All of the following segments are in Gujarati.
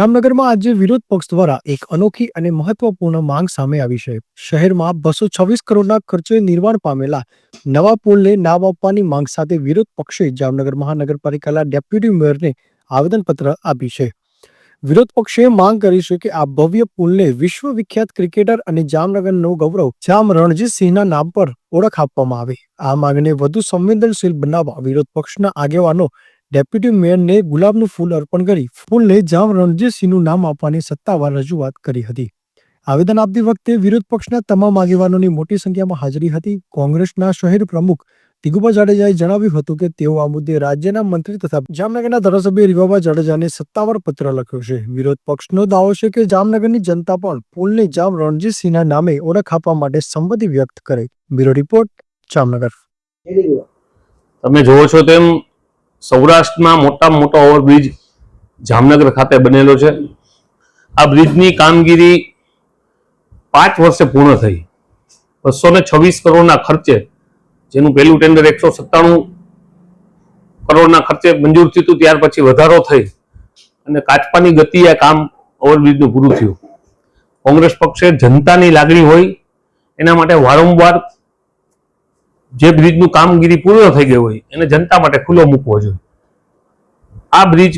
જામનગરમાં આજે વિરોધ પક્ષ દ્વારા એક અનોખી અને મહત્વપૂર્ણ માંગ સામે આવી છે. શહેરમાં બસો છવ્વીસ કરોડના ખર્ચે નિર્માણ પામેલા નવા પુલને નામ આપવાની માંગ સાથે વિરોધ પક્ષે જામનગર મહાનગરપાલિકાના ડેપ્યુટી મેયરને આવેદનપત્ર આપી છે. વિરોધ પક્ષે માંગ કરી છે કે આ ભવ્ય પુલને વિશ્વ વિખ્યાત ક્રિકેટર અને જામનગરનો ગૌરવ જામ રણજીતસિંહના નામ પર ઓળખ આપવામાં આવે. આ માંગને વધુ સંવેદનશીલ બનાવવા વિરોધ પક્ષના આગેવાનો ડેપ્યુટી મેયરને ગુલાબનું ફૂલ અર્પણ કરી ફૂલને જામ રણજીતસિંહનું નામ આપવાની સત્તાવાર રજૂઆત કરી હતી. આવેદન આપતી વખતે વિરોધ પક્ષના તમામ આગેવાનોની મોટી સંખ્યામાં હાજરી હતી. કોંગ્રેસના શહેર પ્રમુખ દિગુભા જાડેજાએ જણાવ્યું હતું કે તેઓ આ મુદ્દે રાજ્યના મંત્રી તથા જામનગરના ધારાસભ્ય રીવાબા જાડેજાને સત્તાવાર પત્ર લખ્યો છે. વિરોધ પક્ષનો દાવો છે કે જામનગરની જનતા પણ પુલને જામ રણજીતસિંહના નામે ઓળખ આપવા માટે સંમતિ વ્યક્ત કરે. Bureau report Jamnagar. તમે જોવો છો તેમ સૌરાષ્ટ્રમાં મોટામાં મોટો ઓવરબ્રિજ જામનગર ખાતે બનેલો છે. આ બ્રિજની કામગીરી પાંચ વર્ષે પૂર્ણ થઈ. બસો ને છવ્વીસ કરોડના ખર્ચે, જેનું પહેલું ટેન્ડર એકસો સત્તાણું કરોડના ખર્ચે મંજૂર થયું હતું, ત્યાર પછી વધારો થઈ અને કાચપાની ગતિ આ કામ ઓવરબ્રિજનું પૂરું થયું. કોંગ્રેસ પક્ષે જનતાની લાગણી હોય, એના માટે વારંવાર જે બ્રિજનું કામગીરી પૂર્ણ થઈ ગઈ હોય, એને જનતા માટે ખુલ્લો મૂકવો જોઈએ. આ બ્રિજ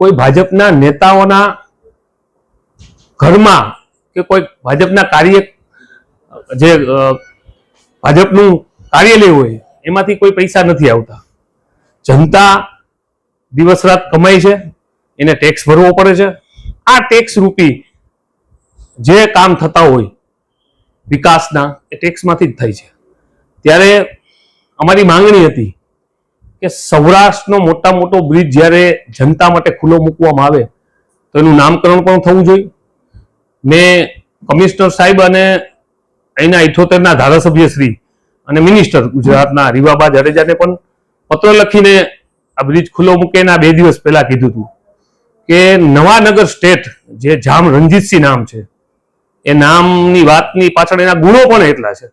કોઈ ભાજપના નેતાઓના ઘરમાં કે કોઈ ભાજપના કાર્ય, જે ભાજપનું કાર્યાલય હોય, એમાંથી કોઈ પૈસા નથી આવતા. જનતા દિવસ રાત કમાય છે, એને ટેક્સ ભરવો પડે છે. આ ટેક્સ રૂપી જે કામ થતા હોય, વિકાસના, એ ટેક્સમાંથી જ થાય છે. ત્યારે અમારી માંગણી હતી કે સૌરાષ્ટ્રનો મોટા મોટો બ્રિજ જ્યારે જનતા માટે ખુલ્લો મૂકવામાં આવે, તો એનું નામકરણ પણ થવું જોઈએ. મેં કમિશનર સાહેબ અને અહીંના ઇઠોતેરના ધારાસભ્ય શ્રી અને મિનિસ્ટર ગુજરાતના રીવાબા જાડેજાને પણ પત્ર લખીને આ બ્રિજ ખુલ્લો મૂકે એના બે દિવસ પહેલા કીધું હતું કે નવાનગર સ્ટેટ જે જામ રણજીતસિંહ નામ છે, એ નામની વાતની પાછળ એના ગુણો પણ એટલા છે.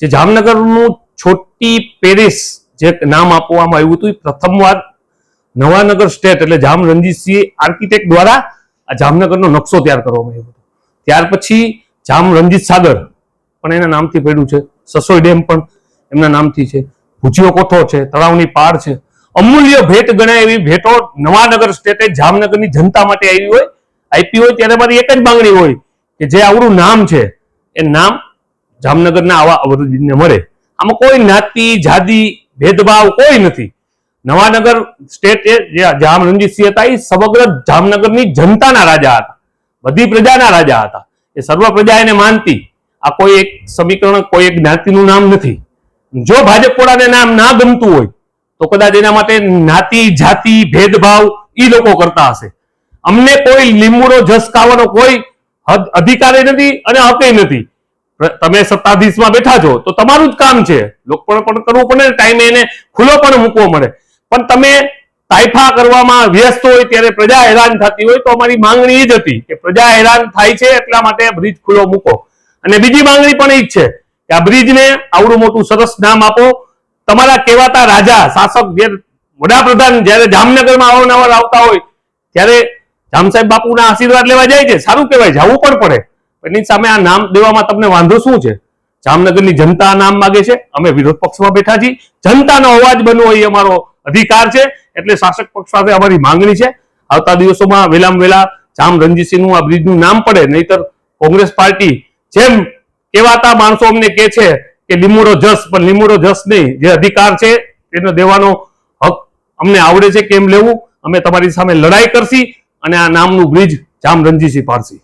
જે જામનગરનું છોટી પેરિસ જે નામ આપવામાં આવ્યું હતું એ પ્રથમવાર નવાનગર સ્ટેટ એટલે જામ રણજીતસિંહ આર્કિટેક્ટ દ્વારા આ જામનગરનો નકશો તૈયાર કરવામાં આવ્યો ત્યાર પછી જામ રણજીત સાગર પણ એના નામથી પડ્યું છે. સસોઈ ડેમ પણ એમના નામથી છે. ભુજિયો કોઠો છે. તળાવની પાર છે. અમૂલ્ય ભેટ ગણાય એવી ભેટો નવાનગર સ્ટેટે જામનગરની જનતા માટે આવી હોય આપી હોય, ત્યારે મારી એક જ માંગણી હોય કે જે આવડું નામ છે, એ નામ જામનગરના આવા અવરોધીને મળે. આમાં કોઈ જ્ઞાતિ, જાતિ, ભેદભાવ કોઈ નથી. નવાનગર સ્ટેટ એ જામ રણજીતસિંહ હતા, એ સમગ્ર જામનગરની જનતાના રાજા હતા. બધી પ્રજાના રાજા હતા. એ સર્વ પ્રજા એને માનતી. આ કોઈ એક સમીકરણ, કોઈ એક જ્ઞાતિનું નામ નથી. જો ભાજપ નામ ના ગમતું હોય, તો કદાચ એના માટે જ્ઞાતિ, જાતિ, ભેદભાવ એ લોકો કરતા હશે. અમને કોઈ લીંબુનો જસ ખાવાનો કોઈ અધિકારે નથી અને હકે નથી. તમે સત્તાધીશમાં બેઠા છો, તો તમારું જ કામ છે. લોકપણ પણ કરવું પડે ટાઈમે એને ખુલ્લો પણ મૂકવો મળે. પણ તમે તાઇફા કરવામાં વ્યસ્ત હોય ત્યારે પ્રજા હેરાન થતી હોય તો અમારી માંગણી એ જ હતી કે પ્રજા હેરાન થાય છે એટલા માટે બ્રિજ ખુલ્લો મૂકો. અને બીજી માંગણી પણ એ જ છે કે આ બ્રિજને આવડું મોટું સરસ નામ આપો. તમારા કહેવાતા રાજા, શાસક જે વડાપ્રધાન જ્યારે જામનગરમાં અવારનવાર આવતા હોય, ત્યારે જામ સાહેબ બાપુના આશીર્વાદ લેવા જાય છે. સારું કહેવાય, જવું પણ પડે. એની સામે આ નામ દેવામાં તમને વાંધો શું છે? જામનગરની જનતા નામ માગે છે. અમે વિરોધ પક્ષમાં બેઠા છીએ. જનતાનો અવાજ બનવો એ અમારો અધિકાર છે. એટલે શાસક પક્ષ સાથે અમારી માંગણી છે. આવતા દિવસોમાં વેલામ વેલા જામ રણજીતસિંહનું આ બ્રિજનું નામ પડે. નહીતર કોંગ્રેસ પાર્ટી જેમ કહેવાતા માણસો અમને કે છે કે લીમોડો જસ, પણ લીમોડો જસ નહીં. જે અધિકાર છે, તેનો દેવાનો હક અમને આવડે છે, કેમ લેવું? અમે તમારી સામે લડાઈ કરશી અને આ નામનું બ્રિજ જામ રણજીતસિંહ પાડશી.